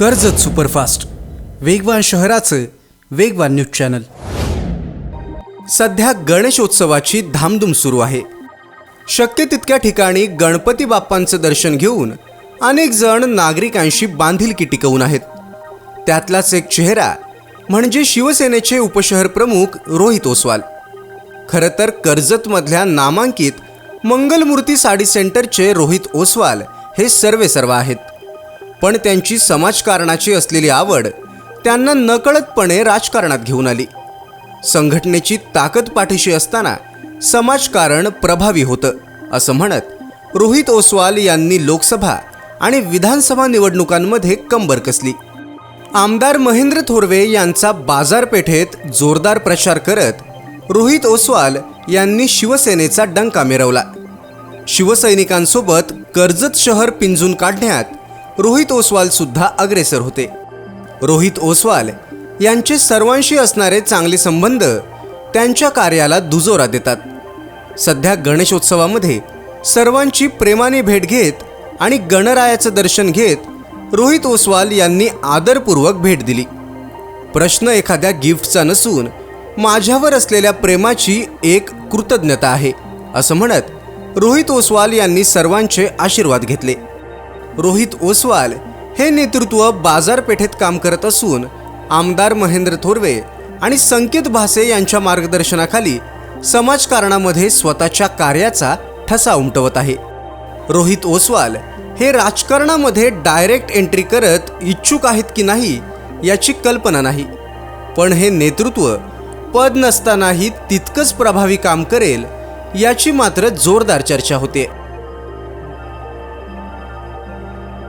Karjat superfast. वेगवान शहराचं वेगवान न्यूज चॅनल. सध्या गणेशोत्सवाची धामधूम सुरू आहे. शक्य तितक्या ठिकाणी गणपती बाप्पांचं दर्शन घेऊन अनेक जण नागरिकांशी बांधिलकी टिकवून आहेत. त्यातलाच एक चेहरा म्हणजे शिवसेनेचे उपशहर प्रमुख रोहित ओसवाल. खरं तर कर्जतमधल्या नामांकित मंगलमूर्ती साडी सेंटरचे रोहित ओसवाल हे सर्वे सर्व आहेत. पण त्यांची समाजकारणाची असलेली आवड त्यांना नकळतपणे राजकारणात घेऊन आली. संघटनेची ताकद पाठीशी असताना समाजकारण प्रभावी होतं असं म्हणत रोहित ओसवाल यांनी लोकसभा आणि विधानसभा निवडणुकांमध्ये कंबर कसली. आमदार महेंद्र थोरवे यांचा बाजारपेठेत जोरदार प्रचार करत रोहित ओसवाल यांनी शिवसेनेचा डंका मिरवला. शिवसैनिकांसोबत कर्जत शहर पिंजून काढण्यात रोहित ओसवाल सुद्धा अग्रेसर होते. रोहित ओसवाल यांचे सर्वांशी असणारे चांगले संबंध त्यांच्या कार्याला दुजोरा देतात. सध्या गणेशोत्सवामध्ये सर्वांची प्रेमाने भेट घेत आणि गणरायाचं दर्शन घेत रोहित ओसवाल यांनी आदरपूर्वक भेट दिली. प्रश्न एखाद्या गिफ्टचा नसून माझ्यावर असलेल्या प्रेमाची एक कृतज्ञता आहे असं म्हणत रोहित ओसवाल यांनी सर्वांचे आशीर्वाद घेतले. रोहित ओसवाल हे नेतृत्व बाजारपेठेत काम करत असून आमदार महेंद्र थोरवे आणि संकेत भासे यांच्या मार्गदर्शनाखाली समाजकारणामध्ये स्वतःच्या कार्याचा ठसा उमटवत आहे. रोहित ओसवाल हे राजकारणामध्ये डायरेक्ट एंट्री करत इच्छुक आहेत की नाही याची कल्पना नाही. पण हे नेतृत्व पद नसतानाही तितकंच प्रभावी काम करेल याची मात्र जोरदार चर्चा होते.